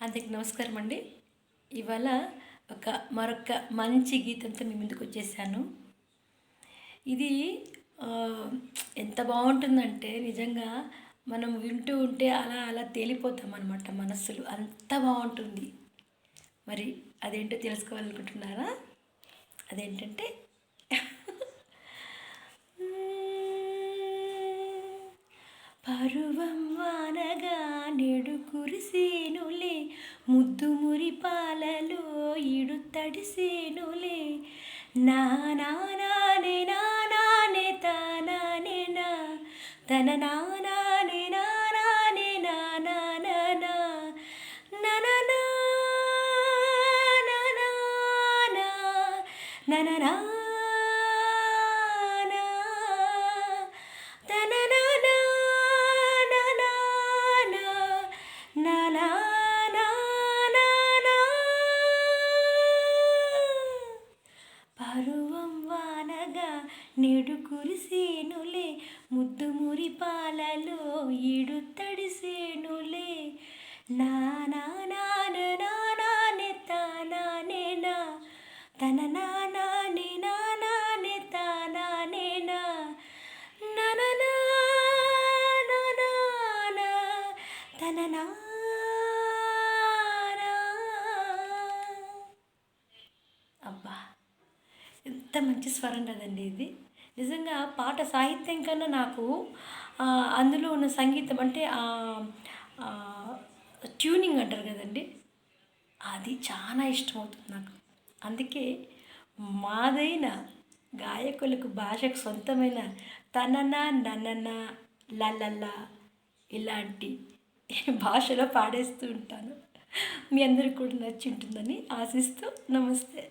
అందరికి నమస్కారం అండి. ఇవాళ ఒక మరొక మంచి గీతంతో మీ ముందుకు వచ్చేసాను. ఇది ఎంత బాగుంటుందంటే నిజంగా మనం వింటూ ఉంటే అలా అలా తేలిపోతాం అనమాట మనస్సులు. అంత బాగుంటుంది. మరి అదేంటో తెలుసుకోవాలనుకుంటున్నారా? అదేంటంటే పరువం వానగా నేడు కురిసేనులే దుమురి పాలలో ఇడు తడిసేనులే నా నానే నానే తానానే నా తన నానే నానే నానా నన నా నెడు కురిసేనులే ముద్దు మురిపాలలో ఈడు తడిసేనులే నా తన అబ్బా ఎంత మంచి స్వరం కదండి ఇది. నిజంగా పాట సాహిత్యం కన్నా నాకు అందులో ఉన్న సంగీతం అంటే ట్యూనింగ్ అంటారు కదండి. అది చాలా ఇష్టమవుతుంది నాకు. అందుకే మాదైన గాయకులకు భాషకు సొంతమైన తననా నన్నన లలల ఇలాంటి భాషలో పాడేస్తూ ఉంటాను. మీ అందరికి కూడా నచ్చి ఉంటుందని ఆశిస్తూ నమస్తే.